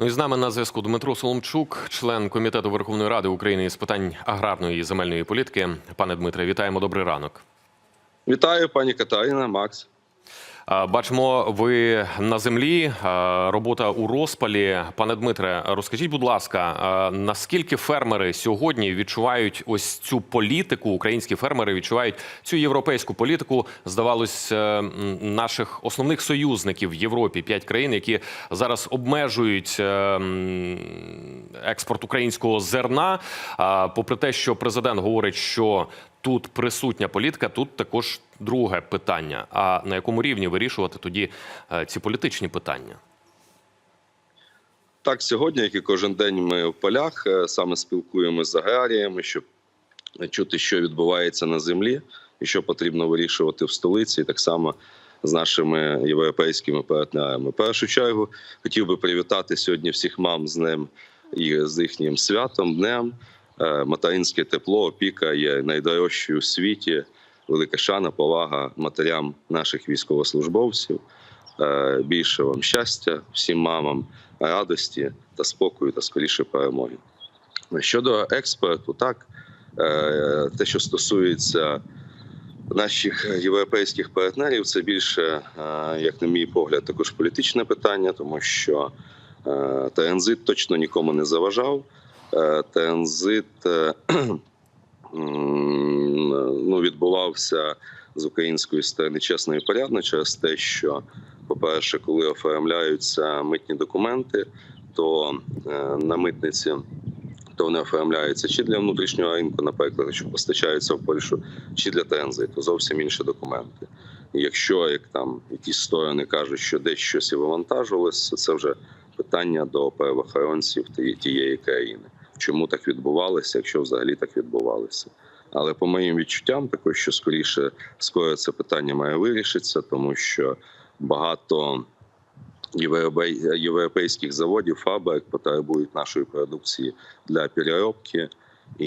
Ну і з нами на зв'язку Дмитро Соломчук, член комітету Верховної Ради України з питань аграрної і земельної політики. Пане Дмитре, вітаємо. Добрий ранок. Вітаю, пані Катерина, Макс. Бачимо, ви на землі. Робота у розпалі. Пане Дмитре, розкажіть, будь ласка, наскільки фермери сьогодні відчувають ось цю політику? Українські фермери відчувають цю європейську політику. Здавалось, е, наших основних союзників в Європі п'ять країн, які зараз обмежують е, експорт українського зерна. Попри те, що президент говорить, що тут присутня політика, тут також друге питання. А на якому рівні вирішувати тоді е, ці політичні питання? Так, сьогодні, як і кожен день, ми в полях е, саме спілкуємося з аграріями, щоб чути, що відбувається на землі і що потрібно вирішувати в столиці, і так само з нашими європейськими партнерами. В першу чергу хотів би привітати сьогодні всіх мам з ним і з їхнім святом, днем. Е, Материнське тепло, опіка є найдорожчою у світі. Велика шана, повага матерям наших військовослужбовців. Е, Більше вам щастя, всім мамам, радості та спокою та скоріше перемоги. Щодо експорту, так е, те, що стосується наших європейських партнерів, це більше, е, як на мій погляд, також політичне питання, тому що транзит точно нікому не заважав. Транзит ну, відбувався з української сторони чесно і порядно через те, що, по-перше, коли оформляються митні документи, то е, на митниці то вони оформляються чи для внутрішнього ринку, наприклад, що постачаються в Польщу, чи для транзиту. Зовсім інші документи. Якщо як там якісь сторони кажуть, що десь щось і вивантажувалося, це вже питання до правоохоронців тієї країни. Чому так відбувалося, якщо взагалі так відбувалося? Але по моїм відчуттям, також що скоріше скоро це питання має вирішитися, тому що багато європейських заводів, фабрик потребують нашої продукції для переробки. І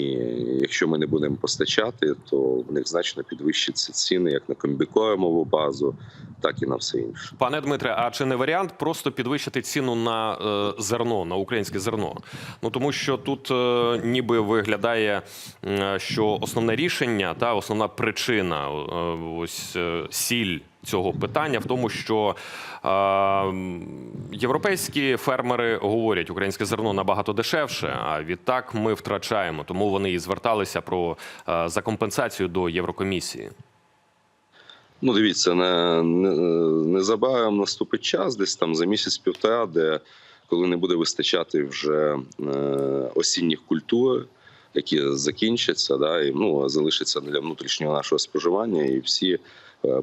якщо ми не будемо постачати, то в них значно підвищаться ціни як на комбікормову базу, так і на все інше. Пане Дмитре, а чи не варіант просто підвищити ціну на е, зерно, на українське зерно? Ну тому що тут е, ніби виглядає, м, що основне рішення та основна причина, е, ось е, сіль цього питання в тому, що е, європейські фермери говорять, українське зерно набагато дешевше. А відтак ми втрачаємо. Тому вони і зверталися про е, за компенсацію до Єврокомісії. Ну, дивіться, не, не, незабаром наступить час, десь там за місяць-півтора, де коли не буде вистачати вже е, осінніх культур, які закінчаться, да, і ну, залишаться для внутрішнього нашого споживання, і всі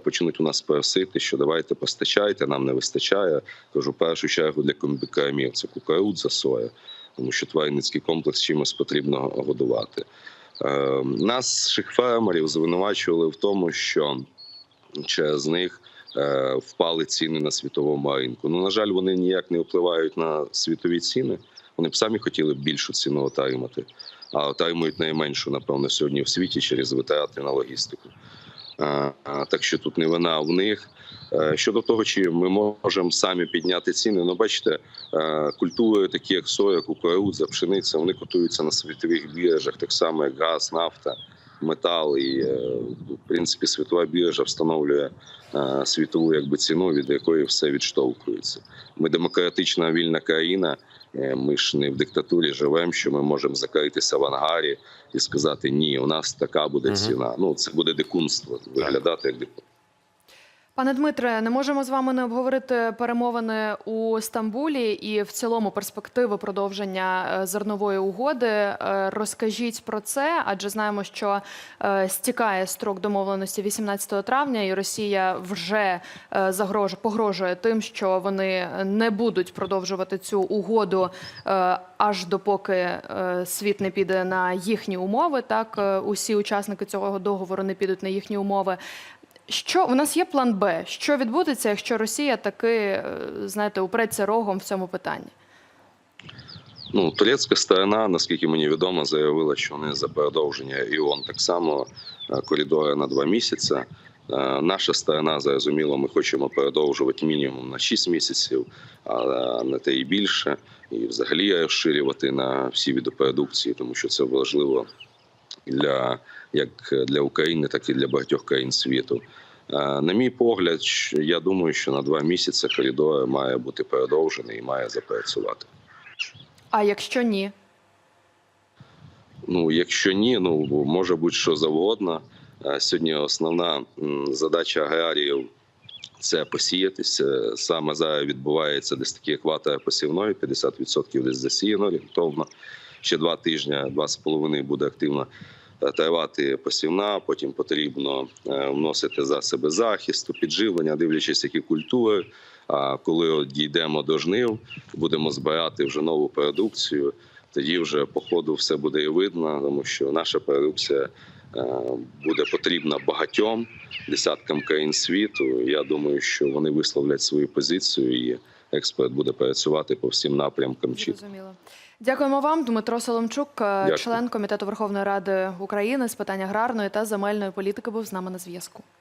почнуть у нас просити, що давайте постачайте, нам не вистачає. Кажу, в першу чергу для комбікормів це кукурудза, соя, тому що тваринницький комплекс чимось потрібно годувати. Е, Наших фермерів звинувачували в тому, що через них е, впали ціни на світовому ринку. Ну, на жаль, вони ніяк не впливають на світові ціни. Вони б самі хотіли більшу ціну отримати, а отримують найменшу, напевно, сьогодні в світі через витрати на логістику. Так що тут не вина в них. Е, Щодо того, чи ми можемо самі підняти ціни, ну бачите, е, культури, такі як соя, кукурудза, пшениця, вони котуються на світових біржах, так само як газ, нафта, метал. І е, в принципі світова біржа встановлює е, світову якби ціну, від якої все відштовхується. Ми демократична вільна країна. е, Ми ж не в диктатурі живемо, що ми можемо закритися в ангарі і сказати ні, у нас така буде ціна. Ну це буде дикунство виглядати як дикунство. Пане Дмитре, не можемо з вами не обговорити перемовини у Стамбулі і в цілому перспективи продовження е, зернової угоди. Е, Розкажіть про це, адже знаємо, що е, стікає строк домовленості 18 травня, і Росія вже е, загрож погрожує тим, що вони не будуть продовжувати цю угоду аж допоки світ не піде на їхні умови. Так, усі учасники цього договору не підуть на їхні умови. Що у нас є план Б? Що відбудеться, якщо Росія таки е, знаєте упреться рогом в цьому питанні? Ну, турецька сторона, наскільки мені відомо, заявила, що вони за продовження ІОН так само е, коридори на два місяці. Е, Наша сторона зрозуміло, ми хочемо продовжувати мінімум на 6 місяців, а на те і більше, і взагалі розширювати на всі види продукції, тому що це важливо для як для України, так і для багатьох країн світу. Е, На мій погляд, я думаю, що на два місяці коридор має бути продовжений і має запрацювати. А якщо ні? Ну, якщо ні, ну може бути що завгодно. Е, Сьогодні основна задача аграріїв це посіятися. Саме зараз відбувається десь такий екватор посівної, 50% десь засіяно орієнтовно. Ще два тижні, два з половиною буде активно е, тривати посівна. Потім потрібно е, вносити засоби захисту, підживлення, дивлячись, які культури. А коли дійдемо до жнив, будемо збирати вже нову продукцію. Тоді вже по ходу все буде і видно, тому що наша продукція е, буде потрібна багатьом десяткам країн світу. Я думаю, що вони висловлять свою позицію, і експорт буде працювати по всім напрямкам. Зрозуміло. Дякуємо вам, Дмитро Соломчук, е, Дякую. член комітету Верховної Ради України з питань аграрної та земельної політики, був з нами на зв'язку.